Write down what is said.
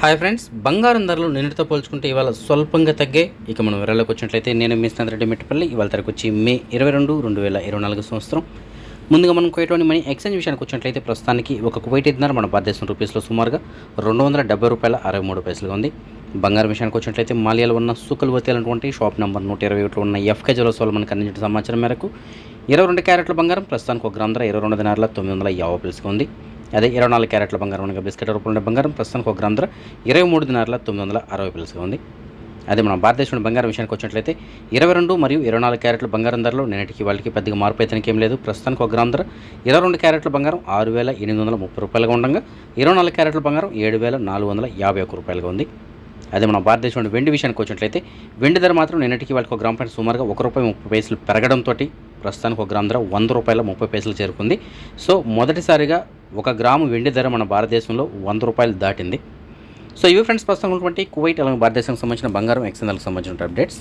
Hi friends బంగారం ధరలు నిన్నటితో పోల్చుకుంటే ఇవాళ స్వల్పంగా తగ్గాయి. ఇక మనం వివరాలకు వచ్చినట్లయితే నేను మీ రెడ్డి మెట్టుపల్లి ఇవాళ తరకు వచ్చి మే ఇరవై రెండు రెండు వేల ఇరవై నాలుగు సంవత్సరం. ముందుగా మనం కువైట్లోని మనీ ఎక్స్చేంజ్ విషయానికి వచ్చినట్లయితే ప్రస్తుతానికి ఒక కువైట్ ఇద్దరు మన భారతదేశం రూపీస్లో సుమారుగా రెండు వందల డెబ్బై రూపాయల అరవై మూడు పైసలుగా ఉంది. బంగారం విషయానికి వచ్చినట్లయితే మాలియాలో ఉన్న సుకల్ వతేలటువంటి షాప్ నెంబర్ నూట ఇరవై ఒకటిలో ఉన్న ఎఫ్కే జలోత్సవాలు మనకు అందించిన సమాచారం మేరకు ఇరవై రెండు క్యారెట్ల బంగారం ప్రస్తుతానికి ఒక గ్రామ ధర ఇరవై రెండు దినారుల తొమ్మిది వందల యాభై పైసలుగా ఉంది. అదే ఇరవై నాలుగు క్యారెట్ల బంగారం అనగా బిస్కెట్ రూపంలో బంగారం ప్రస్తుతానికి ఒక గ్రామ ధర ఇరవై మూడు దినారుల తొమ్మిది వందల అరవై పైసలుగా ఉంది. అదే మన భారతదేశంలో బంగారం విషయానికి వచ్చినట్లయితే ఇరవై రెండు మరియు ఇరవై నాలుగు క్యారెట్ల బంగారం ధరలో నిన్నటికి వాళ్ళకి పెద్దగా మార్పు అయితే ఏం లేదు. ప్రస్తుతానికి ఒక గ్రామ ధర ఇరవై రెండు క్యారెట్ల బంగారం ఆరు వేల ఎనిమిది వందల ముప్పై రూపాయలుగా ఉండగా ఇరవై నాలుగు క్యారెట్ల బంగారం ఏడు వేల నాలుగు వందల యాభై ఒక్క రూపాయలుగా ఉంది. అదే మన భారతదేశంలో వెండి విషయానికి వచ్చినట్లయితే వెండి ధర మాత్రం నిన్నటికి వాళ్ళకి ఒక గ్రామ పైన సుమారుగా ఒక రూపాయి ముప్పై పైసలు పెరగడంతో ప్రస్తుతానికి ఒక గ్రామ ధర వంద రూపాయల ముప్పై పైసలు చేరుకుంది. సో మొదటిసారిగా ఒక గ్రాము వెండి ధర మన భారతదేశంలో వంద రూపాయలు దాటింది. సో ఇవి ఫ్రెండ్స్ ప్రస్తుతం ఉన్నటువంటి కువైట్ అలాగే భారతదేశానికి సంబంధించిన బంగారం ఎక్స్ఎన్ఎల్కి సంబంధించిన అప్డేట్స్